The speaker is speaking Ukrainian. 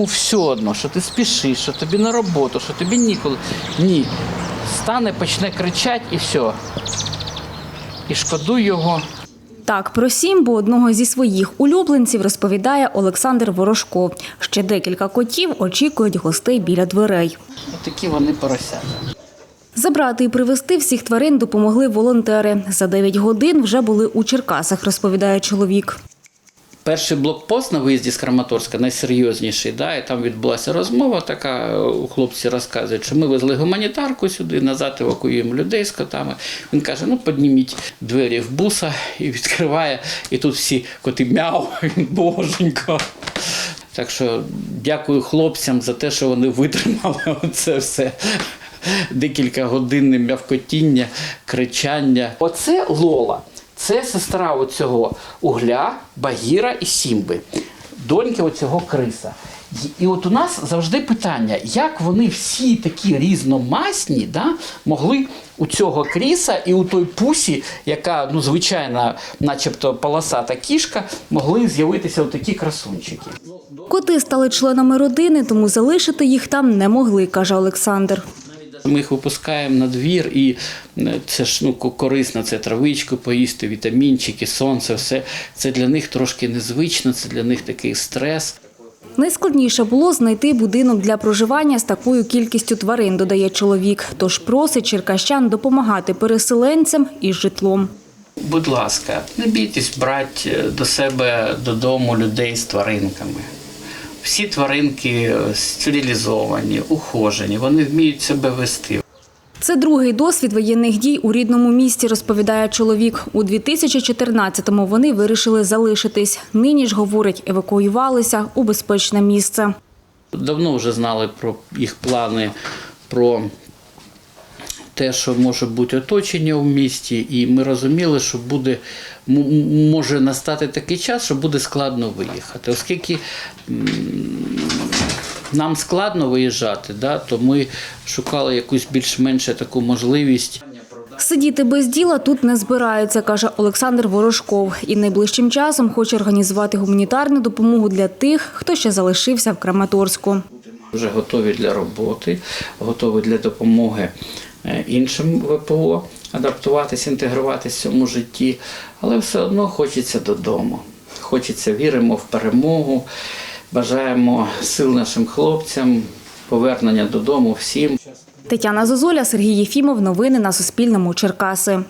йому все одно, що ти спішиш, що тобі на роботу, що тобі ніколи. Ні. Стане, почне кричати і все. І шкодуй його. Так про Сімбу, одного зі своїх улюбленців, розповідає Олександр Ворожко. Ще декілька котів очікують гостей біля дверей. Отакі вони поросята. Забрати і привезти всіх тварин допомогли волонтери. За 9 годин вже були у Черкасах, розповідає чоловік. Перший блокпост на виїзді з Краматорська найсерйозніший, да, і там відбулася розмова. Така хлопці розказують, що ми везли гуманітарку сюди, назад евакуюємо людей з котами. Він каже: ну підніміть двері в буса і відкриває, і тут всі коти мяу, боженько. Так що дякую хлопцям за те, що вони витримали це все. Декілька годин м'явкотіння, кричання. Оце Лола. Це сестра оцього угля, Багіра і Сімби, доньки оцього криса. І- от у нас завжди питання, як вони всі такі різномасні да, могли у цього кріса і у той пусі, яка ну, звичайна, начебто полосата кішка, могли з'явитися такі красунчики. Коти стали членами родини, тому залишити їх там не могли, каже Олександр. Ми їх випускаємо на двір, і е, це ж ну, корисно, це травичку поїсти, вітамінчики, сонце, все. Це для них трошки незвично, це для них такий стрес. Найскладніше було знайти будинок для проживання з такою кількістю тварин, додає чоловік. Тож просить черкащан допомагати переселенцям із житлом. Будь ласка, не бійтесь брати е, до себе додому людей з тваринками. Всі тваринки е, стерилізовані, ухожені, вони вміють себе вести. Це другий досвід воєнних дій у рідному місті, розповідає чоловік. У 2014-му вони вирішили залишитись. Нині ж, говорить, евакуювалися у безпечне місце. Давно вже знали про їх плани, про те, що може бути оточення в місті, і ми розуміли, що буде може настати такий час, що буде складно виїхати. Оскільки нам складно виїжджати, да, то ми шукали якусь більш-менш таку можливість. Сидіти без діла тут не збираються, каже Олександр Ворожков. І найближчим часом хоче організувати гуманітарну допомогу для тих, хто ще залишився в Краматорську. Вже готові для роботи, готові для допомоги іншим ВПО, адаптуватись, інтегруватися в цьому житті, але все одно хочеться додому. Хочеться, віримо в перемогу, бажаємо сил нашим хлопцям, повернення додому всім. Тетяна Зозоля, Сергій Єфімов. Новини на Суспільному. Черкаси.